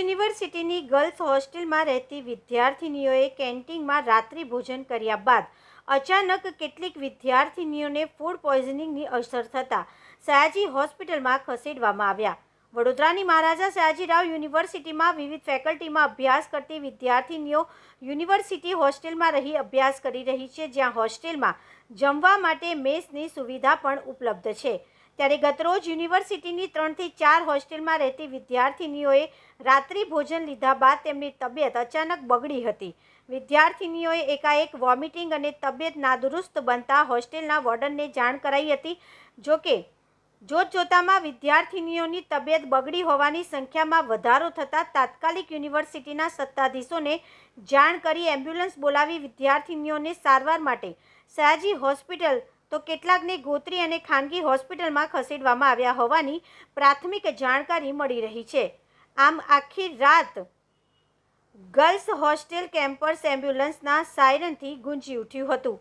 યુનિવર્સિટીની ગર્લ્સ હોસ્ટેલમાં રહેતી વિદ્યાર્થિનીઓએ કેન્ટીનમાં રાત્રિ ભોજન કર્યા બાદ અચાનક કેટલીક વિદ્યાર્થિનીઓને ફૂડ પોઈઝનિંગની અસર થતાં સયાજી હોસ્પિટલમાં ખસેડવામાં આવ્યા. વડોદરાની મહારાજા સયાજીરાવ યુનિવર્સિટીમાં વિવિધ ફેકલ્ટીમાં અભ્યાસ કરતી વિદ્યાર્થિનીઓ યુનિવર્સિટી હોસ્ટેલમાં રહી અભ્યાસ કરી રહી છે, જ્યાં હોસ્ટેલમાં જમવા માટે મેસની સુવિધા પણ ઉપલબ્ધ છે. ત્યારે ગતરોજ યુનિવર્સિટીની ત્રણથી ચાર હોસ્ટેલમાં રહેતી વિદ્યાર્થિનીઓએ રાત્રિ ભોજન લીધા બાદ તેમની તબિયત અચાનક બગડી હતી. વિદ્યાર્થિનીઓએ એકાએક વોમિટિંગ અને તબિયત નાદુરુસ્ત બનતા હોસ્ટેલના વોર્ડનને જાણ કરાઈ હતી. જોકે જોત જોતામાં વિદ્યાર્થિનીઓની તબિયત બગડી હોવાની સંખ્યામાં વધારો થતાં તાત્કાલિક યુનિવર્સિટીના સત્તાધીશોને જાણ કરી એમ્બ્યુલન્સ બોલાવી વિદ્યાર્થિનીઓને સારવાર માટે સયાજી હોસ્પિટલ તો કેટલાકને ગોત્રી અને ખાનગી હોસ્પિટલમાં ખસેડવામાં આવ્યા હોવાની પ્રાથમિક જાણકારી મળી રહી છે. આમ આખી રાત ગર્લ્સ હોસ્ટેલ કેમ્પર્સ એમ્બ્યુલન્સના સાયરનથી ગુંજી ઉઠ્યું હતું.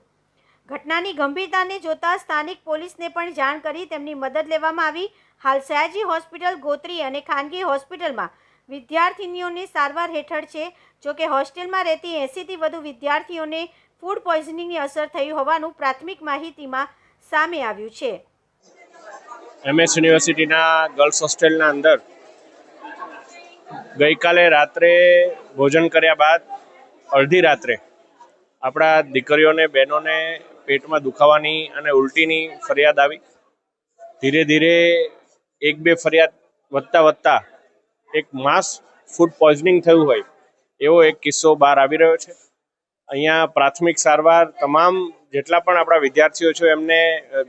ઘટનાની ગંભીરતાને જોતા સ્થાનિક પોલીસને પણ જાણ કરી તેમની મદદ લેવામાં આવી. હાલ સયાજી હોસ્પિટલ, ગોત્રી અને ખાનગી હોસ્પિટલમાં વિદ્યાર્થીનીઓની સારવાર હેઠળ છે. જોકે હોસ્ટેલમાં રહેતી એંસીથી વધુ વિદ્યાર્થીઓને ફૂડ પોઈઝનિંગની અસર થઈ હોવાનું પ્રાથમિક માહિતીમાં સામે આવ્યું છે. એમએસ યુનિવર્સિટીના ગર્લ્સ હોસ્ટેલના અંદર ગઈકાલે રાત્રે ભોજન કર્યા બાદ અડધી રાત્રે આપણા દીકરીઓને, બહેનોને પેટમાં દુખાવાની અને ઉલટીની ફરિયાદ આવી. ધીરે ધીરે એક બે ફરિયાદ વધતા વધતા એક માસ ફૂડ પોઈઝનિંગ થયું હોય એવો એક કિસ્સો બહાર આવી રહ્યો છે. અહીંયા પ્રાથમિક સારવાર તમામ જેટલા પણ આપણા વિદ્યાર્થીઓ છે, એમને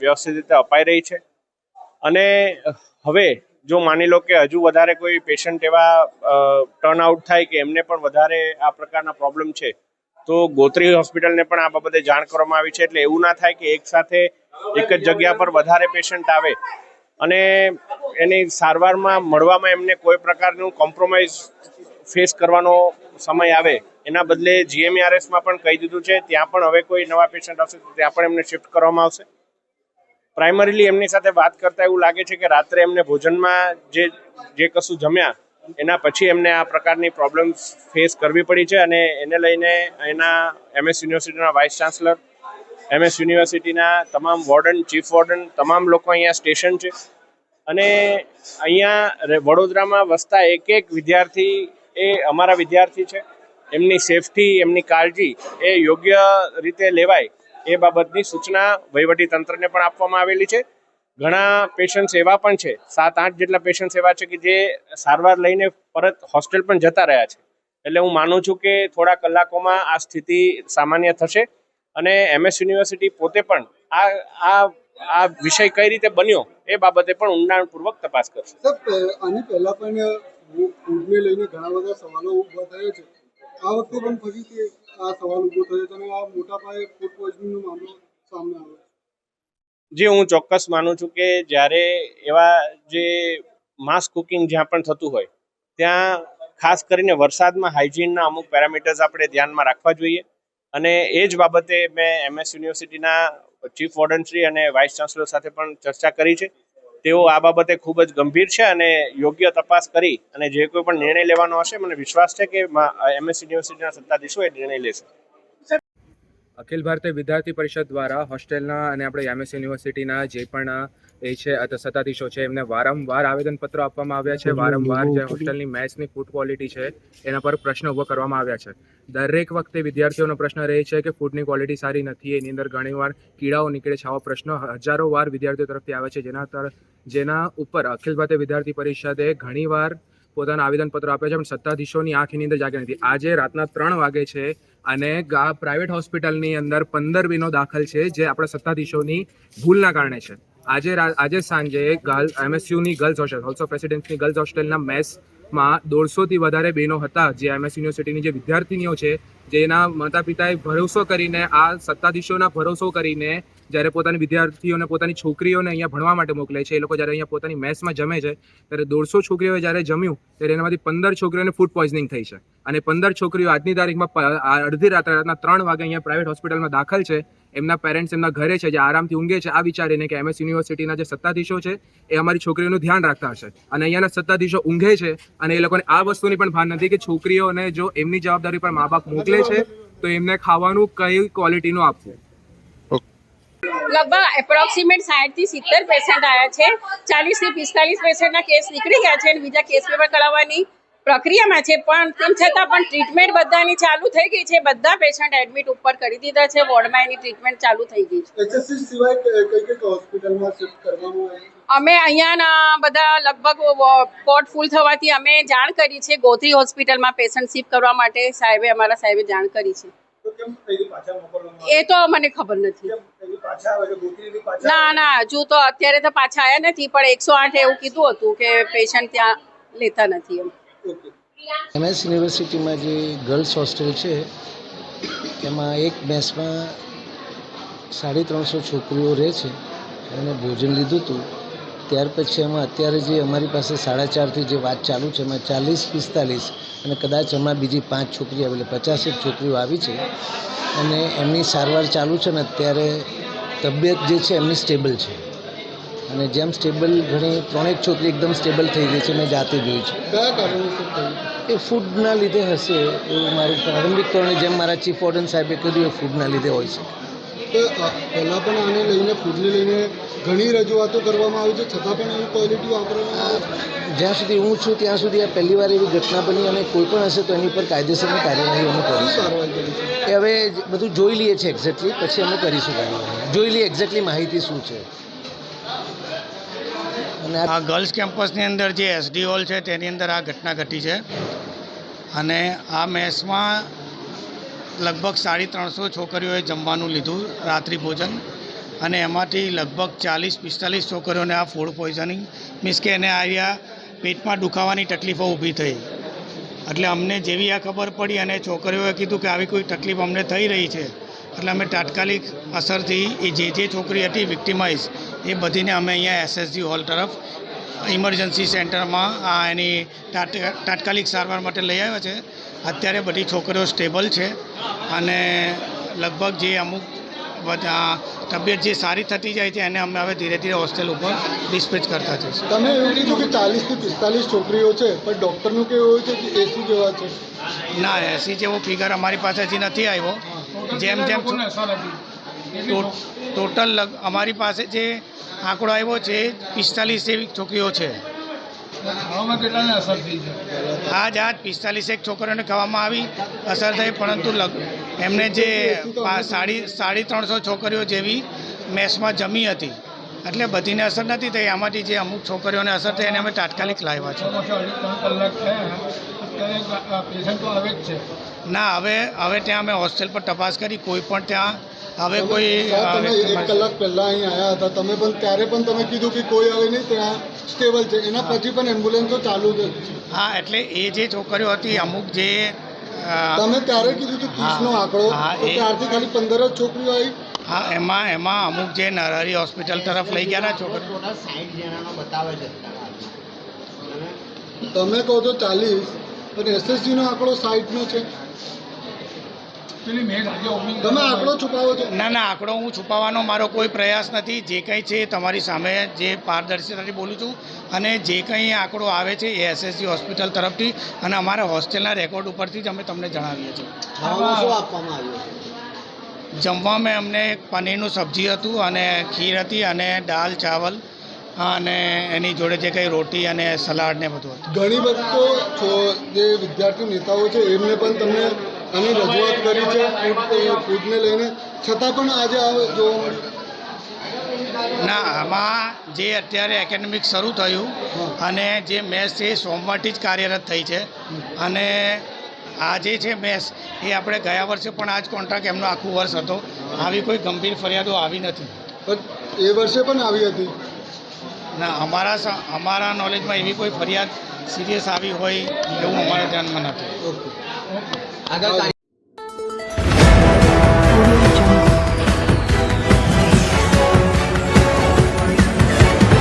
વ્યવસ્થિત રીતે અપાઈ રહી છે. અને હવે જો માની લો કે હજુ વધારે કોઈ પેશન્ટ એવા ટર્ન આઉટ થાય કે એમને પણ વધારે આ પ્રકારના પ્રોબ્લેમ છે, તો ગોત્રી હોસ્પિટલને પણ આ બાબતે જાણ કરવામાં આવી છે. એટલે એવું ના થાય કે એક સાથે એક જ જગ્યા પર વધારે પેશન્ટ આવે. અને એની સારવારમાં મળવામાં એમને કોઈ પ્રકારનું કોમ્પ્રોમાઇઝ ફેસ કરવાનો સમય આવે, એના બદલે જીએમઆરએસમાં પણ કહી દીધું છે, ત્યાં પણ હવે કોઈ નવા પેશન્ટ આવશે તો ત્યાં પણ એમને શિફ્ટ કરવામાં આવશે. પ્રાઇમરીલી એમની સાથે વાત કરતા એવું લાગે છે કે રાત્રે એમને ભોજનમાં જે જે કશું જમ્યા, એના પછી એમને આ પ્રકારની પ્રોબ્લેમ ફેસ કરવી પડી છે અને એને લઈને એના એમએસ યુનિવર્સિટીના વાઇસ ચાન્સલર એમએસ યુનિવર્સિટીના તમામ વોર્ડન ચીફ વોર્ડન તમામ લોકો અહીંયા સ્ટેશન છે. અને અહીંયા વડોદરામાં વસતા એક એક વિદ્યાર્થી એ અમારા વિદ્યાર્થી છે. એમની સેફટી એમની કાળજી એ યોગ્ય રીતે લેવાય એ બાબતની સૂચના વહીવટી તંત્રને પણ આપવામાં આવેલી છે. ઘણા પેશન્ટ્સ એવા પણ છે, સાત આઠ જેટલા પેશન્ટ્સ એવા છે કે જે સારવાર લઈને પરત હોસ્ટેલ પણ જતા રહ્યા છે. એટલે હું માનું છું કે થોડા કલાકોમાં આ સ્થિતિ સામાન્ય થશે અને એમએસ યુનિવર્સિટી પોતે પણ આ આ આ વિષય કઈ રીતે બન્યો એ બાબતે પણ ઊંડાણપૂર્વક તપાસ કરશે. આની પહેલા પણ ફૂડને લઈને ઘણા બધા સવાલો ઊભા થયા છે. આ વખતે પણ ફરીથી આ સવાલ ઊભો થયો છે અને આ મોટા પાયે ફૂડ પોઈઝનિંગનો મામલો સામે આવ્યો જે, હું ચોક્કસ માનું છું કે જ્યારે એવા જે માસ કુકિંગ જ્યાં પણ થતું હોય, ત્યાં ખાસ કરીને વરસાદમાં હાઇજીનના અમુક પેરામીટર્સ આપણે ધ્યાનમાં રાખવા જોઈએ. અને એ જ બાબતે મેં એમએસ યુનિવર્સિટીના ચીફ વોર્ડનશ્રી અને વાઇસ ચાન્સલર સાથે પણ ચર્ચા કરી છે. તેઓ આ બાબતે ખૂબ જ ગંભીર છે અને યોગ્ય તપાસ કરી અને જે કોઈ પણ નિર્ણય લેવાનો હશે, મને વિશ્વાસ છે કે એમએસ યુનિવર્સિટીના સત્તાધીશો એ નિર્ણય લેશે. અખિલ ભારતીય વિદ્યાર્થી પરિષદ દ્વારા હોસ્ટેલના અને આપણે યામેસ યુનિવર્સિટીના જે પણ એ છે સત્તાધીશો છે એમને વારંવાર આવેદનપત્રો આપવામાં આવ્યા છે. વારંવાર જે હોસ્ટેલની મેચની ફૂડ ક્વોલિટી છે એના પર પ્રશ્ન ઊભો કરવામાં આવ્યા છે. દરેક વખતે વિદ્યાર્થીઓનો પ્રશ્ન રહે છે કે ફૂડની ક્વોલિટી સારી નથી એની અંદર ઘણીવાર કીડાઓ નીકળે છે. આવા પ્રશ્નો હજારો વાર વિદ્યાર્થીઓ તરફથી આવે છે. જેના તર જેના ઉપર અખિલ ભારતીય વિદ્યાર્થી પરિષદે ઘણીવાર પોતાના આવેદનપત્રો આપ્યા છે પણ સત્તાધીશોની આંખની અંદર જાગે નથી. આજે રાતના ત્રણ વાગે છે અને પ્રાઇવેટ હોસ્પિટલની અંદર પંદર બીનો દાખલ છે, જે આપણા સત્તાધીશોની ભૂલના કારણે છે. આજે આજે સાંજે ગર્લ એમએસયુની ગર્લ્સ હોસ્ટેલ ઓલ્સો પ્રેસિડેન્ટની ગર્લ્સ હોસ્ટેલના મેસમાં દોઢસોથી વધારે બહેનો હતા, જે એમએસ યુનિવર્સિટીની જે વિદ્યાર્થીનીઓ છે, જેના માતા પિતાએ ભરોસો કરીને, આ સત્તાધીશોના ભરોસો કરીને જ્યારે પોતાની વિદ્યાર્થીઓને, પોતાની છોકરીઓને અહીંયા ભણવા માટે મોકલે છે, એ લોકો જ્યારે અહીંયા પોતાની મેસમાં જમે છે, ત્યારે દોઢસો છોકરીઓએ જ્યારે જમ્યું, ત્યારે એનામાંથી પંદર છોકરીઓને ફૂડ પોઈઝનિંગ થઈ છે. અને પંદર છોકરીઓ આજની તારીખમાં અડધી રાત્રે, રાતના ત્રણ વાગે અહીંયા પ્રાઇવેટ હોસ્પિટલમાં દાખલ છે. એમના પેરેન્ટ્સ એમના ઘરે છે, જે આરામથી ઊંઘે છે, આ વિચારીને કે એમએસ યુનિવર્સિટીના જે સત્તાધીશો છે, એ અમારી છોકરીઓનું ધ્યાન રાખતા હશે. અને અહીંયાના સત્તાધીશો ઊંઘે છે, અને એ લોકોને આ વસ્તુની પણ ભાન નથી કે છોકરીઓને જો એમની જવાબદારી પર મા બાપ મોકલે છે, તો એમને ખાવાનું કઈ ક્વોલિટીનું આપવું? લગભગ એપ્રોક્સિમેટ સાઠથી સિત્તેર પેશન્ટ આવ્યા છે. ચાલીસથી પિસ્તાલીસ પેશન્ટના કેસ નીકળી ગયા છે અને બીજા કેસ પેપર કરાવવાની પ્રક્રિયામાં છે. પણ તેમ છતાં પણ ટ્રીટમેન્ટ બધાની ચાલુ થઈ ગઈ છે. બધા પેશન્ટ એડમિટ ઉપર કરી દીધા છે. વોર્ડમાં એની ટ્રીટમેન્ટ ચાલુ થઈ ગઈ છે. અમે અહીંયાના બધા લગભગ પોટ ફૂલ થવાથી અમે જાણ કરી છે. ગોત્રી હોસ્પિટલમાં પેશન્ટ શિફ્ટ કરવા માટે સાહેબે અમારા સાહેબે જાણ કરી છે. એ તો મને ખબર નથી. ના ના હજુ તો અત્યારે તો પાછા આવ્યા નથી પણ એકસો આઠ એવું કીધું હતું કે પેશન્ટ ત્યાં લેતા નથી એમ. ઓકે. એમએસ યુનિવર્સિટીમાં જે ગર્લ્સ હોસ્ટેલ છે એમાં એક મેસમાં સાડી ત્રણસો છોકરીઓ રહે છે એને ભોજન લીધું હતું. ત્યાર પછી એમાં અત્યારે જે અમારી પાસે સાડા ચારથી જે વાત ચાલુ છે એમાં ચાલીસ પિસ્તાલીસ અને કદાચ એમાં બીજી પાંચ છોકરી આવેલી એટલે પચાસેક છોકરીઓ આવી છે. અને એમની સારવાર ચાલુ છે ને અત્યારે તબિયત જે છે એમની સ્ટેબલ છે. અને જેમ સ્ટેબલ ઘણી ત્રણેક છોકરી એકદમ સ્ટેબલ થઈ ગઈ છે મેં જાતે જોઈ છે. કયા કારણોસર એ ફૂડના લીધે હશે એવું મારું પ્રારંભિક ધોરણે જેમ મારા ચીફ વોર્ડન સાહેબે કર્યું એ ફૂડના લીધે હોય છે તો પહેલાં પણ આને લઈને ફૂડને લઈને ઘણી રજૂઆતો કરવામાં આવી છે. છતાં પણ એવી ક્વોલિટી વાપરવામાં આવે છે. જ્યાં સુધી હું છું ત્યાં સુધી આ પહેલી વાર એવી ઘટના બની અને કોઈ પણ હશે તો એની પર કાયદેસરની કાર્યવાહી અમે કરીશું. એ હવે બધું જોઈ લઈએ છીએ એક્ઝેક્ટલી પછી અમે કરીશું કાર્યવાહી. જોઈ લઈએ એક્ઝેક્ટલી માહિતી શું છે. અને આ ગર્લ્સ કેમ્પસની અંદર જે એસડી હોલ છે તેની અંદર આ ઘટના ઘટી છે. અને આ મેસમાં લગભગ સાડી ત્રણસો છોકરીઓએ જમવાનું લીધું રાત્રિ ભોજન. અને એમાંથી લગભગ ચાલીસ, પિસ્તાલીસ છોકરીઓને આ ફૂડ પોઈઝનિંગ મીન્સ કે એને આવ્યા પેટમાં દુખાવાની તકલીફો ઊભી થઈ. એટલે અમને જેવી આ ખબર પડી અને છોકરીઓએ કીધું કે આવી કોઈ તકલીફ અમને થઈ રહી છે, એટલે અમે તાત્કાલિક અસરથી એ જે જે છોકરી હતી વિક્ટિમાઇઝ એ બધીને અમે અહીંયા એસએસજી હોલ તરફ ઇમરજન્સી સેન્ટરમાં આ એની તાત્કાલિક સારવાર માટે લઈ આવ્યા છે. અત્યારે બધી છોકરીઓ સ્ટેબલ છે અને લગભગ જે અમુક બધા તબિયત જે સારી થતી જાય છે એને અમે હવે ધીરે ધીરે હોસ્ટેલ ઉપર ડિસ્પેચ કરતા જઈશું. તમે એવું કીધું કે ચાલીસથી પિસ્તાલીસ છોકરીઓ છે પણ ડૉક્ટરનું કેવું હોય છે કે એસી જેવા છે? ના એસી જેવો ફિગર અમારી પાસે હજી નથી આવ્યો. જેમ જેમ ટોટલ અમારી પાસે જે આંકડો આવ્યો છે પિસ્તાલીસ એવી છોકરીઓ છે. આજ આજ પિસ્તાલીસ એક છોકરીઓને ખાવામાં આવી અસર થઈ પરંતુ એમને જે સાડી સાડી ત્રણસો છોકરીઓ જેવી મેસમાં જમી હતી. એટલે બધીને અસર નથી થઈ આમાંથી જે અમુક છોકરીઓને અસર થઈ એને અમે તાત્કાલિક લાવ્યા છે. ના હવે હવે ત્યાં અમે હોસ્ટેલ પર તપાસ કરી કોઈ પણ ત્યાં હવે કોઈ તમે એક કલાક પહેલા અહીં આવ્યા હતા. તમે પણ ત્યારે પણ તમે કીધું કે કોઈ હવે નહીં ત્યાં સ્ટેબલ છે. એના પછી પણ એમ્બ્યુલન્સો ચાલુ છે હા એટલે એ જે છોકરીઓ હતી અમુક જે તમે ત્યારે કીધું હતું ત્રીસનો આંકડો. હા, એ- ત્યારથી ખાલી પંદર જ છોકરીઓ આવી. હા એમાં એમાં અમુક જે નરહરી હોસ્પિટલ તરફ લઈ ગયા છોકરીઓ તમે કહો છો ચાલીસ પણ એસએસજીનો આંકડો સાઈઠનો છે. તમે આંકડો છુપાવો છો? ના ના આંકડો હું છુપાવવાનો મારો કોઈ પ્રયાસ નથી. જે કંઈ છે એ તમારી સામે જે પારદર્શિતાથી બોલું છું અને જે કંઈ આંકડો આવે છે એ એસએસજી હોસ્પિટલ તરફથી અને અમારા હોસ્ટેલના રેકોર્ડ ઉપરથી જ અમે તમને જણાવીએ છીએ. જમવા મેં આપવામાં આવ્યું જમવામાં અમને પનીરનું સબ્જી હતું અને ખીર હતી અને દાલ ચાવલ અને એની જોડે જે કંઈ રોટી અને સલાડ ને બધું હતું. ઘણી બધી તો છો- જે વિદ્યાર્થી નેતાઓ છે એમને પણ તમને આની રજૂઆત કરી છે ફૂડને લઈને. છતાં પણ આજે આ જોવા ના આમાં જે અત્યારે એકેડેમિક શરૂ થયું અને જે મેચ છે એ સોમવારથી જ કાર્યરત થઈ છે. અને આ જે છે મેચ એ આપણે ગયા વર્ષે પણ આ જ કોન્ટ્રાક્ટ એમનો આખું વર્ષ હતો. આવી કોઈ ગંભીર ફરિયાદો આવી નથી. એ વર્ષે પણ આવી હતી? ના અમારા અમારા નોલેજમાં એવી કોઈ ફરિયાદ સિરિયસ આવી હોય એવું અમારા ધ્યાનમાં નથી. ઓકે. I got